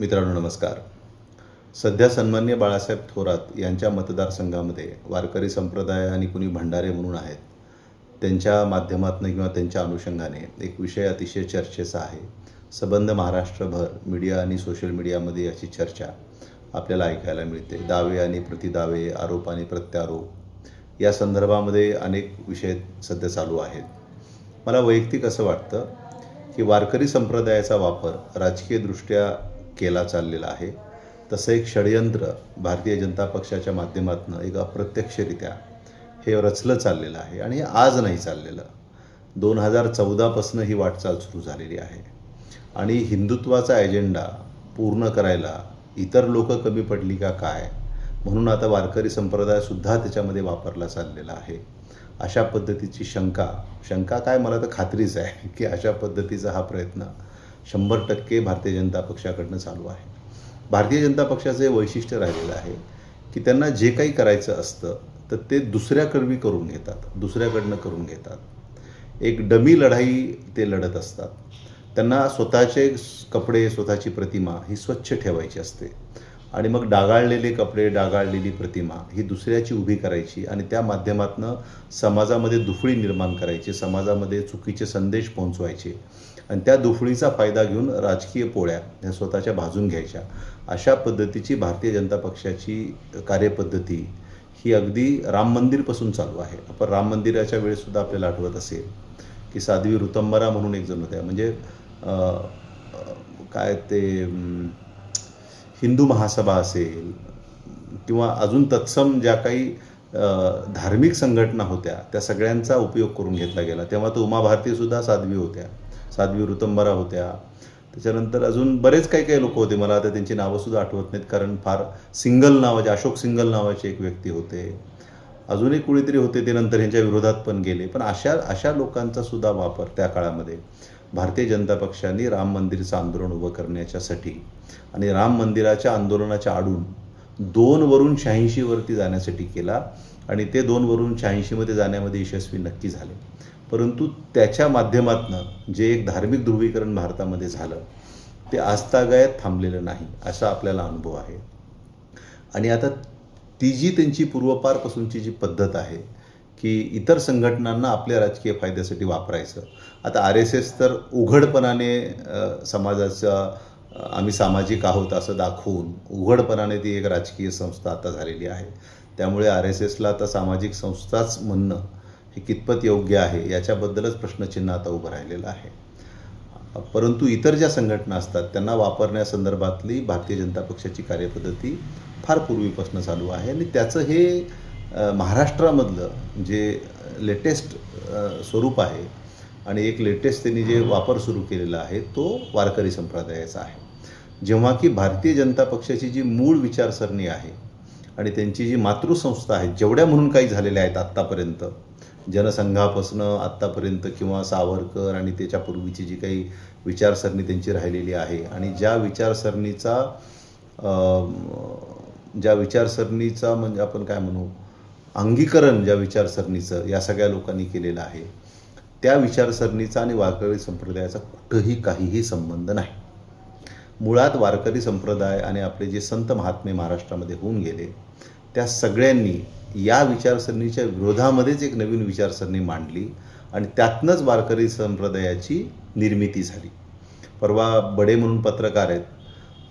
मित्रांनो नमस्कार. सध्या सन्मान्य बाळासाहेब थोरात यांच्या मतदारसंघामध्ये वारकरी संप्रदाय आणि कुणी भंडारे म्हणून आहेत त्यांच्या माध्यमातून किंवा त्यांच्या अनुषंगाने एक विषय अतिशय चर्चेचा आहे. सबंध महाराष्ट्रभर मीडिया आणि सोशल मीडियामध्ये याची चर्चा आपल्याला ऐकायला मिळते. दावे आणि प्रतिदावे आरोप आणि प्रत्यारोप या संदर्भामध्ये अनेक विषय सध्या चालू आहेत. मला वैयक्तिक असं वाटतं की वारकरी संप्रदायाचा वापर राजकीयदृष्ट्या केला चाललेला आहे. तसं एक षडयंत्र भारतीय जनता पक्षाच्या माध्यमातून एक अप्रत्यक्षरित्या हे रचलं चाललेलं आहे आणि आज नाही चाललेलं. दोन हजार चौदापासून ही वाटचाल सुरू झालेली आहे. आणि हिंदुत्वाचा एजेंडा पूर्ण करायला इतर लोक कमी पडली का काय? म्हणून आता वारकरी संप्रदायसुद्धा त्याच्यामध्ये वापरला चाललेला आहे. अशा पद्धतीची शंका शंका काय? मला तर खात्रीच आहे की अशा पद्धतीचा हा प्रयत्न शंभर टक्के भारतीय जनता पक्षाकडनं चालू आहे. भारतीय जनता पक्षाचं वैशिष्ट्य राहिलेलं आहे की त्यांना जे काही करायचं असतं तर ते दुसऱ्याकडवी करून घेतात दुसऱ्याकडनं करून घेतात. एक डमी लढाई ते लढत असतात. त्यांना स्वतःचे कपडे स्वतःची प्रतिमा ही स्वच्छ ठेवायची असते. आणि मग डागाळलेले कपडे डागाळलेली प्रतिमा ही दुसऱ्याची उभी करायची आणि त्या माध्यमातून समाजामध्ये दुफळी निर्माण करायची समाजामध्ये चुकीचे संदेश पोहोचवायचे. आणि त्या दुफळीचा फायदा घेऊन राजकीय पोळ्या ह्या स्वतःच्या भाजून घ्यायच्या. अशा पद्धतीची भारतीय जनता पक्षाची कार्यपद्धती ही अगदी राम मंदिरपासून चालू आहे. आपण राम मंदिराच्या वेळेसुद्धा आपल्याला आठवत असेल की साध्वी ऋतंबरा म्हणून एक जण होत्या म्हणजे काय ते हिंदू महासभा असेल किंवा अजून तत्सम ज्या काही धार्मिक संघटना होत्या त्या सगळ्यांचा उपयोग करून घेतला गेला. तेव्हा तर उमा भारतीसुद्धा साध्वी होत्या. साध्वी ऋतंबरा होत्या. त्याच्यानंतर अजून बरेच काही काही लोक होते. मला आता त्यांची नावंसुद्धा आठवत नाहीत कारण फार सिंगल नावाचे अशोक सिंगल नावाचे एक व्यक्ती होते. अजूनही कुणीतरी होते ते नंतर ह्यांच्या विरोधात पण गेले. पण अशा अशा लोकांचा सुद्धा वापर त्या काळामध्ये भारतीय जनता पक्षाने राम मंदिरचं आंदोलन उभं करण्याच्यासाठी आणि राम मंदिराच्या आंदोलनाच्या आडून दोनवरून शहाऐंशीवरती जाण्यासाठी केला आणि ते दोनवरून शहाऐंशीमध्ये जाण्यामध्ये यशस्वी नक्की झाले. परंतु त्याच्या माध्यमातनं जे एक धार्मिक ध्रुवीकरण भारतामध्ये झालं ते आजतागायत थांबलेलं नाही असा आपल्याला अनुभव आहे. आणि आता ती जी त्यांची पूर्वपारपासूनची जी पद्धत आहे की इतर संघटनांना आपल्या राजकीय फायद्यासाठी वापरायचं. आता आर एस एस तर उघडपणाने समाजाचा आम्ही सामाजिक आहोत असं दाखवून उघडपणाने ती एक राजकीय संस्था आता झालेली आहे. त्यामुळे आर एस एसला आता सामाजिक संस्थाच म्हणणं हे कितपत योग्य आहे याच्याबद्दलच प्रश्नचिन्ह आता उभं राहिलेलं आहे. परंतु इतर ज्या संघटना असतात त्यांना वापरण्यासंदर्भातली भारतीय जनता पक्षाची कार्यपद्धती फार पूर्वीपासून चालू आहे आणि त्याचं हे महाराष्ट्रामधलं जे लेटेस्ट स्वरूप आहे आणि एक लेटेस्ट त्यांनी जे वापर सुरू केलेला आहे तो वारकरी संप्रदायाचा आहे. जेव्हा की भारतीय जनता पक्षाची जी मूळ विचारसरणी आहे आणि त्यांची जी मातृसंस्था आहे जेवढ्या म्हणून काही झालेल्या आहेत आत्तापर्यंत जनसंघापासून आत्तापर्यंत किंवा सावरकर आणि त्याच्यापूर्वीची जी काही विचारसरणी त्यांची राहिलेली आहे आणि ज्या विचारसरणीचा ज्या विचारसरणीचा म्हणजे आपण काय म्हणू अंगीकरण ज्या विचारसरणीचं या सगळ्या लोकांनी केलेलं आहे त्या विचारसरणीचा आणि वारकरी संप्रदायाचा कुठंही काहीही संबंध नाही. मुळात वारकरी संप्रदाय आणि आपले जे संत महात्मे महाराष्ट्रामध्ये होऊन गेले त्या सगळ्यांनी या विचारसरणीच्या विरोधामध्येच एक नवीन विचारसरणी मांडली आणि त्यातनंच वारकरी संप्रदायाची निर्मिती झाली. परवा बडे म्हणून पत्रकार आहेत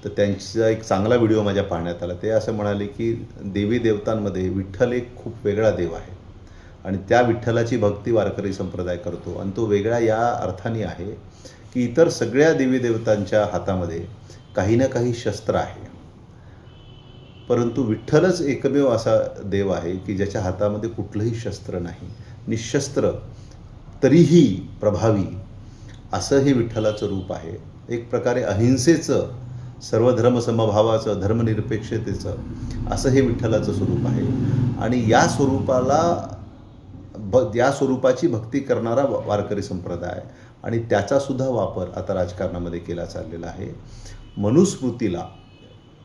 तर त्यांचा एक चांगला व्हिडिओ माझ्या पाहण्यात आला. ते असं म्हणाले की देवी देवतांमध्ये विठ्ठल एक खूप वेगळा देव आहे आणि त्या विठ्ठलाची भक्ती वारकरी संप्रदाय करतो आणि तो वेगळा या अर्थाने आहे की इतर सगळ्या देवी देवतांच्या हातामध्ये काही ना काही शस्त्र आहे. परंतु विठ्ठलच एकमेव असा देव आहे की ज्याच्या हातामध्ये कुठलंही शस्त्र नाही. निशस्त्र तरीही प्रभावी असं हे विठ्ठलाचं रूप आहे. एक प्रकारे अहिंसेचं सर्व धर्मसमभावाचं धर्मनिरपेक्षतेचं असं हे विठ्ठलाचं स्वरूप आहे. आणि या स्वरूपाला ब या स्वरूपाची भक्ती करणारा वारकरी संप्रदाय आणि त्याचासुद्धा वापर आता राजकारणामध्ये केला चाललेला आहे. मनुस्मृतीला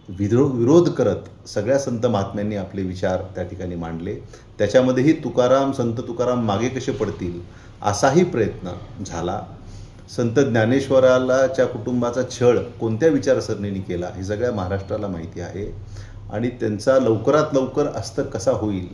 विरो विरोध करत सगळ्या संत महात्म्यांनी आपले विचार त्या ठिकाणी मांडले. त्याच्यामध्येही तुकाराम संत तुकाराम मागे कसे पडतील असाही प्रयत्न झाला. संत ज्ञानेश्वरालाच्या कुटुंबाचा छळ कोणत्या विचारसरणीने केला हे सगळ्या महाराष्ट्राला माहिती आहे. आणि त्यांचा लवकरात लवकर अस्त कसा होईल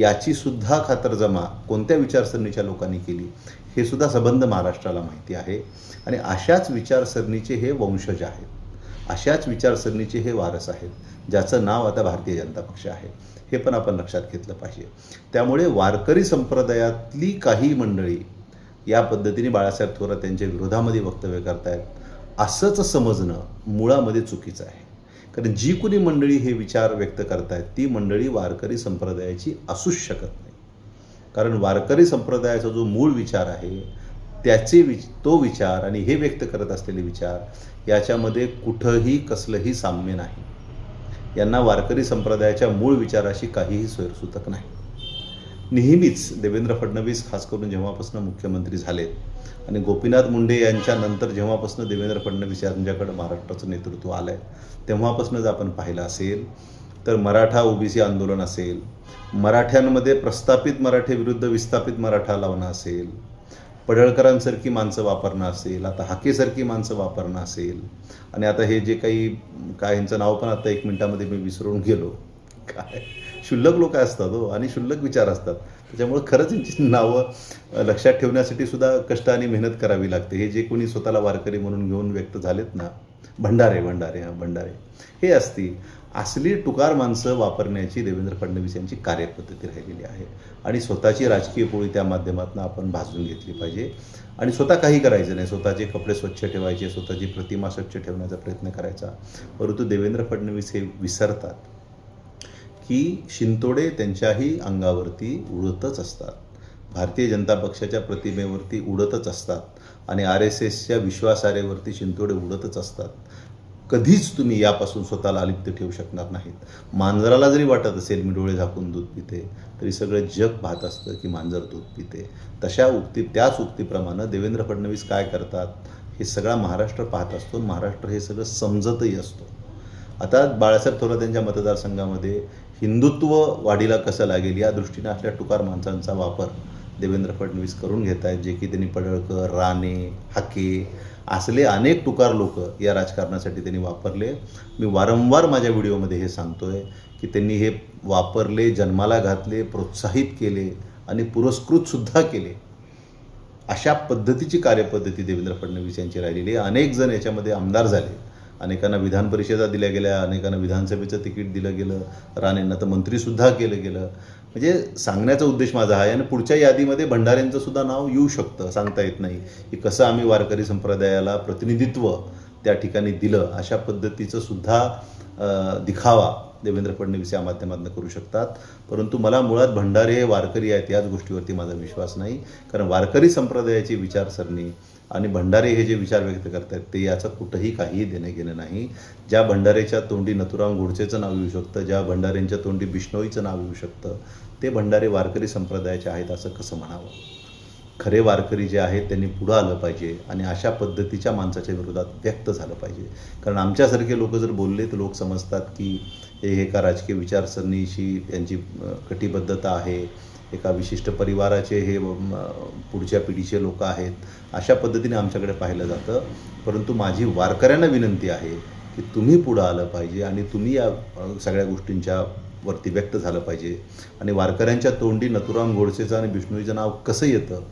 याची सुद्धा खातरजमा कोणत्या विचारसरणीच्या लोकांनी केली हे सुद्धा संबंध महाराष्ट्राला माहिती आहे. आणि अशाच विचारसरणीचे हे वंशज आहेत. अशाच विचारसरणीचे हे वारस आहेत ज्याचं नाव आता भारतीय जनता पक्ष आहे. हे पण आपण लक्षात घेतलं पाहिजे. त्यामुळे वारकरी संप्रदायातली काही मंडळी या पद्धतीने बाळासाहेब थोरात यांच्या विरोधामध्ये वक्तव्य करतायत. असंच समजणं मुळामध्ये चुकीचं आहे. कारण जी कुणी मंडळी हे विचार व्यक्त करतायत ती मंडळी वारकरी संप्रदायाची असूच शकत नाही. कारण वारकरी संप्रदायाचा जो मूळ विचार आहे त्याचे विच तो विचार आणि हे व्यक्त करत असलेले विचार याच्यामध्ये कुठंही कसलंही साम्य नाही. यांना वारकरी संप्रदायाच्या मूळ विचाराशी काहीही स्वयंसूतक नाही. नेहमीच देवेंद्र फडणवीस खास करून जेव्हापासून मुख्यमंत्री झालेत आणि गोपीनाथ मुंडे यांच्यानंतर जेव्हापासून देवेंद्र फडणवीस यांच्याकडं महाराष्ट्राचं नेतृत्व आलं आहे तेव्हापासूनच आपण पाहिलं असेल तर मराठा ओबीसी आंदोलन असेल मराठ्यांमध्ये प्रस्थापित मराठे विरुद्ध विस्थापित मराठा लावणं असेल पडळकरांसारखी माणसं वापरणं असेल आता हाकेसारखी माणसं वापरणं असेल आणि आता हे जे काही काय यांचं नाव पण आता एक मिनिटामध्ये मी विसरून गेलो. काय? क्षुल्लक लोक असतात हो आणि क्षुल्लक विचार असतात. त्याच्यामुळं खरंच यांची नावं लक्षात ठेवण्यासाठी सुद्धा कष्ट आणि मेहनत करावी लागते. हे जे कोणी स्वतःला वारकरी म्हणून घेऊन व्यक्त झालेत ना भंडारे भंडारे हां भंडारे. हे असतील. असली टुकार माणसं वापरण्याची देवेंद्र फडणवीस यांची कार्यपद्धती राहिलेली आहे. आणि स्वतःची राजकीय पोळी त्या माध्यमातून आपण भाजून घेतली पाहिजे. आणि स्वतः काही करायचं नाही. स्वतःचे कपडे स्वच्छ ठेवायचे स्वतःची प्रतिमा स्वच्छ ठेवण्याचा प्रयत्न करायचा. परंतु देवेंद्र फडणवीस हे विसरतात की शिंतोडे त्यांच्याही अंगावरती उडतच असतात. भारतीय जनता पक्षाच्या प्रतिमेवरती उडतच असतात. आणि आर एस एसच्या विश्वासारेवरती शिंतोडे उडतच असतात. कधीच तुम्ही यापासून स्वतःला अलिप्त ठेवू शकणार नाहीत. मांजराला जरी वाटत असेल मी डोळे झाकून दूध पिते तरी सगळं जग पाहत असतं की मांजर दूध पिते. तशा उक्ती त्याच उक्तीप्रमाणे देवेंद्र फडणवीस काय करतात? हे सगळा महाराष्ट्र पाहत असतो. महाराष्ट्र हे सगळं समजतही असतो. आता बाळासाहेब थोरात यांच्या मतदारसंघामध्ये हिंदुत्व वाढीला कसं लागेल या दृष्टीने असल्या टुकार माणसांचा वापर देवेंद्र फडणवीस करून घेत आहेत जे की त्यांनी पडळकर राणे हाके असले अनेक टुकार लोक या राजकारणासाठी त्यांनी वापरले. मी वारंवार माझ्या व्हिडिओमध्ये हे सांगतोय की त्यांनी हे वापरले जन्माला घातले प्रोत्साहित केले आणि पुरस्कृतसुद्धा केले. अशा पद्धतीची कार्यपद्धती देवेंद्र फडणवीस यांची राहिलेली आहे. अनेक जण याच्यामध्ये आमदार झाले. अनेकांना विधान परिषदा दिल्या गेल्या अनेकांना विधानसभेचं तिकीट दिलं गेलं राणेंना तर मंत्रीसुद्धा केलं गेलं. म्हणजे सांगण्याचा उद्देश माझा आहे. आणि पुढच्या यादीमध्ये भंडाऱ्यांचं सुद्धा नाव येऊ शकतं सांगता येत नाही. की कसं आम्ही वारकरी संप्रदायाला प्रतिनिधित्व त्या ठिकाणी दिलं अशा पद्धतीचं सुद्धा दिखावा देवेंद्र फडणवीस या माध्यमातून करू शकतात. परंतु मला मुळात भंडारे हे वारकरी आहेत याच गोष्टीवरती माझा विश्वास नाही. कारण वारकरी संप्रदायाची विचारसरणी आणि भंडारे हे जे विचार व्यक्त करतात ते याचं कुठंही काहीही देणं घेणं नाही. ज्या भंडारेच्या तोंडी नथुराम गोडसेचं नाव येऊ शकतं ज्या भंडारेंच्या तोंडी बिष्णोईचं नाव येऊ शकतं ते भंडारे वारकरी संप्रदायाचे आहेत असं कसं म्हणावं? खरे वारकरी जे आहेत त्यांनी पुढं आलं पाहिजे आणि अशा पद्धतीच्या माणसाच्या विरोधात व्यक्त झालं पाहिजे. कारण आमच्यासारखे लोक जर बोलले तर लोक समजतात की हे एका राजकीय विचारसरणीशी यांची कटिबद्धता आहे. एका विशिष्ट परिवाराचे हे पुढच्या पिढीचे लोक आहेत अशा पद्धतीने आमच्याकडे पाहिलं जातं. परंतु माझी वारकऱ्यांना विनंती आहे की तुम्ही पुढं आलं पाहिजे आणि तुम्ही या सगळ्या गोष्टींच्या वरती व्यक्त झालं पाहिजे. आणि वारकऱ्यांच्या तोंडी नथुराम गोडसेचं आणि विष्णूजीचं नाव कसं येतं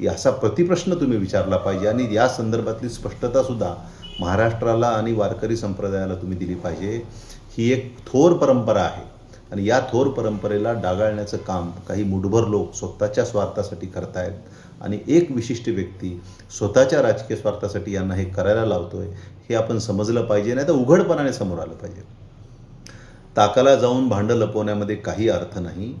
याचा प्रतिप्रश्न तुम्ही विचारला पाहिजे. आणि या संदर्भातली स्पष्टतासुद्धा महाराष्ट्राला आणि वारकरी संप्रदायाला तुम्ही दिली पाहिजे. ही एक थोर परंपरा आहे. आणि या थोर परंपरेला डागाळण्याचं काम काही मुठभर लोक स्वतःच्या स्वार्थासाठी करतायत. आणि एक विशिष्ट व्यक्ती स्वतःच्या राजकीय स्वार्थासाठी यांना हे करायला लावतोय हे आपण समजलं पाहिजे नाही तर उघडपणाने समोर आलं पाहिजे. ताकाला जाऊन भांडं लपवण्यामध्ये काही अर्थ नाही.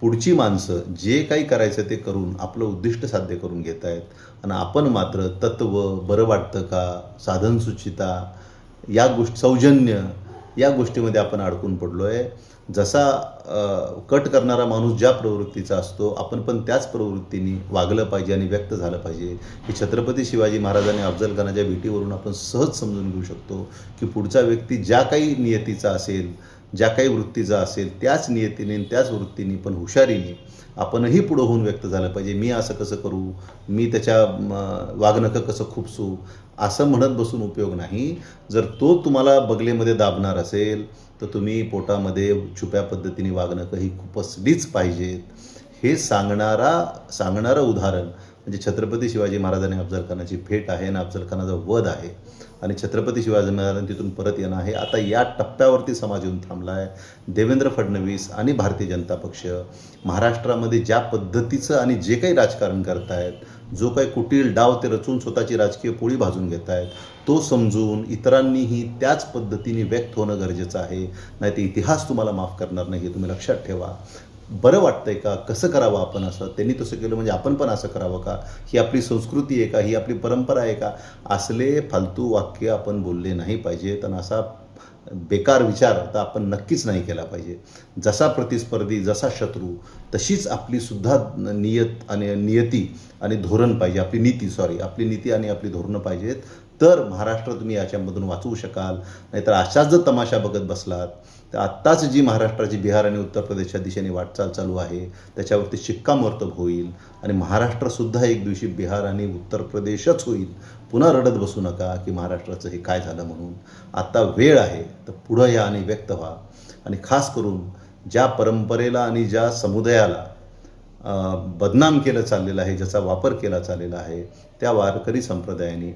पुढची माणसं जे काही करायचं ते करून आपलं उद्दिष्ट साध्य करून घेत आहेत आणि आपण मात्र तत्व बरं वाटतं का साधनसुचिता या गोष्टी सौजन्य या गोष्टीमध्ये आपण अडकून पडलो आहे जसा कट करणारा माणूस ज्या प्रवृत्तीचा असतो आपण पण त्याच प्रवृत्तीने वागलं पाहिजे आणि व्यक्त झालं पाहिजे. हे छत्रपती शिवाजी महाराजांनी अफजल खानाच्या भेटीवरून आपण सहज समजून घेऊ शकतो की पुढचा व्यक्ती ज्या काही नियतीचा असेल ज्या काही वृत्तीचा असेल त्याच नियतीने त्याच वृत्तीने पण हुशारीने आपणही पुढं होऊन व्यक्त झालं पाहिजे. मी असं कसं करू? मी त्याच्या वागणकं कसं खुपसू? असं म्हणत बसून उपयोग नाही. जर तो तुम्हाला बगलेमध्ये दाबणार असेल तर तुम्ही पोटामध्ये छुप्या पद्धतीने वागणं काही खूपच खुपसलीच पाहिजेत हे सांगणारा सांगणारं उदाहरण म्हणजे छत्रपती शिवाजी महाराजांनी अफजल खानाची भेट आहे आणि अफजल खानाचा वध आहे. आणि छत्रपती शिवाजी महाराजांनी तिथून परत येणं आहे. आता या टप्प्यावरती समाज येऊन थांबला आहे देवेंद्र फडणवीस आणि भारतीय जनता पक्ष महाराष्ट्रामध्ये ज्या पद्धतीचं आणि जे काही राजकारण करतायत जो काही कुटील डाव ते रचून स्वतःची राजकीय पोळी भाजून घेत आहेत तो समजून इतरांनीही त्याच पद्धतीने व्यक्त होणं गरजेचं आहे. नाही ते इतिहास तुम्हाला माफ करणार नाही हे तुम्ही लक्षात ठेवा. बरं वाटतंय का? कसं करावं आपण असं? त्यांनी तसं केलं म्हणजे आपण पण असं करावं का? ही आपली संस्कृती आहे का? ही आपली परंपरा आहे का? असले फालतू वाक्य आपण बोलले नाही पाहिजेत. आणि असा बेकार विचार तर आपण नक्कीच नाही केला पाहिजे. जसा प्रतिस्पर्धी जसा शत्रू तशीच आपली सुद्धा नियत आणि नियती आणि धोरण पाहिजे. आपली नीती सॉरी आपली नीती आणि आपली धोरणं पाहिजेत. तर महाराष्ट्र तुम्ही याच्यामधून वाचवू शकाल. नाहीतर अशाच जर तमाशा बघत बसलात तर आत्ताच जी महाराष्ट्राची बिहार आणि उत्तर प्रदेशच्या दिशेने वाटचाल चालू आहे त्याच्यावरती शिक्कामोर्तब होईल. आणि महाराष्ट्रसुद्धा एक दिवशी बिहार आणि उत्तर प्रदेशच होईल. पुन्हा रडत बसू नका की महाराष्ट्राचं हे काय झालं म्हणून. आत्ता वेळ आहे तर पुढं या आणि व्यक्त व्हा. आणि खास करून ज्या परंपरेला आणि ज्या समुदायाला बदनाम केलं चाललेलं आहे ज्याचा वापर केला चाललेला आहे त्या वारकरी संप्रदायाने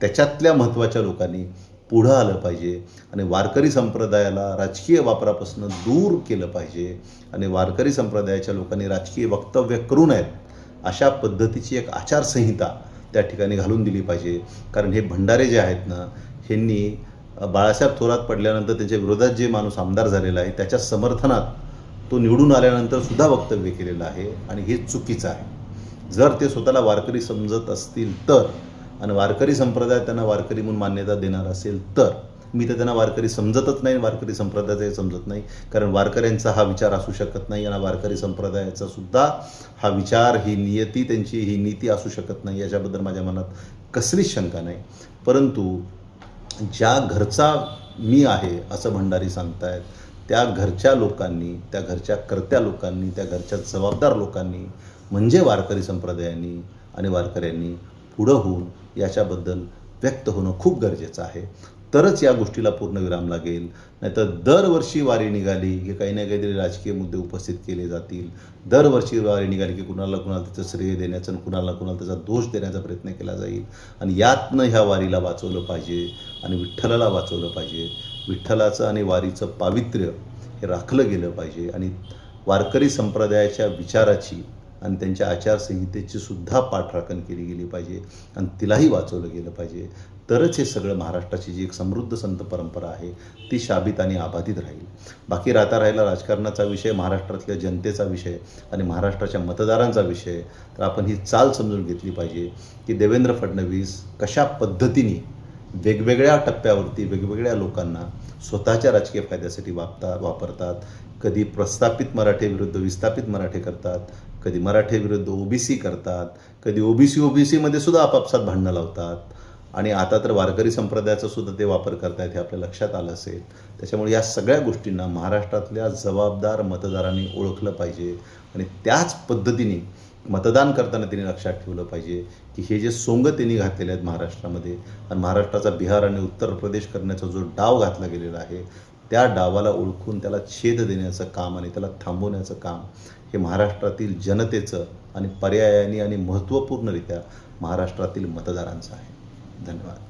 त्याच्यातल्या महत्त्वाच्या लोकांनी पुढं आलं पाहिजे आणि वारकरी संप्रदायाला राजकीय वापरापासून दूर केलं पाहिजे आणि वारकरी संप्रदायाच्या लोकांनी राजकीय वक्तव्य करू नयेत अशा पद्धतीची एक आचारसंहिता त्या ठिकाणी घालून दिली पाहिजे. कारण हे भंडारे जे आहेत ना ह्यांनी बाळासाहेब थोरात पडल्यानंतर त्याच्या विरोधात जे माणूस आमदार झालेला आहे त्याच्या समर्थनात तो निवडून आल्यानंतर सुद्धा वक्तव्य केलेलं आहे आणि हे चुकीचं आहे. जर ते स्वतःला वारकरी समजत असतील तर आणि वारकरी संप्रदाय त्यांना वारकरी म्हणून मान्यता देणार असेल तर मी तर त्यांना वारकरी समजतच नाही वारकरी संप्रदायाचे समजत नाही कारण वारकऱ्यांचा हा विचार असू शकत नाही आणि वारकरी संप्रदायाचा सुद्धा हा विचार ही नियती त्यांची ही नीती असू शकत नाही याच्याबद्दल माझ्या मनात कसलीच शंका नाही. परंतु ज्या घरचा मी आहे असं भंडारी सांगतायत त्या घरच्या लोकांनी त्या घरच्या कर्त्या लोकांनी त्या घरच्या जबाबदार लोकांनी म्हणजे वारकरी संप्रदायांनी आणि वारकऱ्यांनी पुढं होऊन याच्याबद्दल व्यक्त होणं खूप गरजेचं आहे. तरच या गोष्टीला पूर्णविराम लागेल. नाहीतर दरवर्षी वारी निघाली की काही ना काहीतरी राजकीय मुद्दे उपस्थित केले जातील. दरवर्षी वारी निघाली की कुणाला कुणाला त्याचं श्रेय देण्याचं आणि कुणाला कुणाला त्याचा दोष देण्याचा प्रयत्न केला जाईल. आणि यातनं ह्या वारीला वाचवलं पाहिजे आणि विठ्ठलाला वाचवलं पाहिजे. विठ्ठलाचं आणि वारीचं पावित्र्य हे राखलं गेलं पाहिजे. आणि वारकरी संप्रदायाच्या विचाराची आणि त्यांच्या आचारसंहितेची सुद्धा पाठराखण केली गेली पाहिजे आणि तिलाही वाचवलं गेलं पाहिजे. तरच हे सगळं महाराष्ट्राची जी एक समृद्ध संत परंपरा आहे ती शाबित आणि आबाधित राहील. बाकी राहता राहिला राजकारणाचा विषय महाराष्ट्रातल्या जनतेचा विषय आणि महाराष्ट्राच्या मतदारांचा विषय. तर आपण ही चाल समजून घेतली पाहिजे की देवेंद्र फडणवीस कशा पद्धतीने वेगवेगळ्या टप्प्यावरती वेगवेगळ्या लोकांना स्वतःच्या राजकीय फायद्यासाठी वापता वापरतात. कधी प्रस्थापित मराठे विरुद्ध विस्थापित मराठे करतात. कधी मराठे विरुद्ध ओबीसी करतात. कधी ओबीसी ओबीसीमध्ये सुद्धा आपापसात भांडणं लावतात. आणि आता तर वारकरी संप्रदायाचा सुद्धा ते वापर करतायत हे आपल्या लक्षात आलं असेल. त्याच्यामुळे या सगळ्या गोष्टींना महाराष्ट्रातल्या जबाबदार मतदारांनी ओळखलं पाहिजे. आणि त्याच पद्धतीने मतदान करताना त्यांनी लक्षात ठेवलं पाहिजे की हे जे सोंग त्यांनी घातलेले आहेत महाराष्ट्रामध्ये आणि महाराष्ट्राचा बिहार आणि उत्तर प्रदेश करण्याचा जो डाव घातला गेलेला आहे त्या डावाला ओळखून त्याला छेद देण्याचं काम आणि त्याला थांबवण्याचं काम हे महाराष्ट्रातील जनतेचं आणि पर्यायाने आणि महत्त्वपूर्णरित्या महाराष्ट्रातील मतदारांचं आहे. धन्यवाद.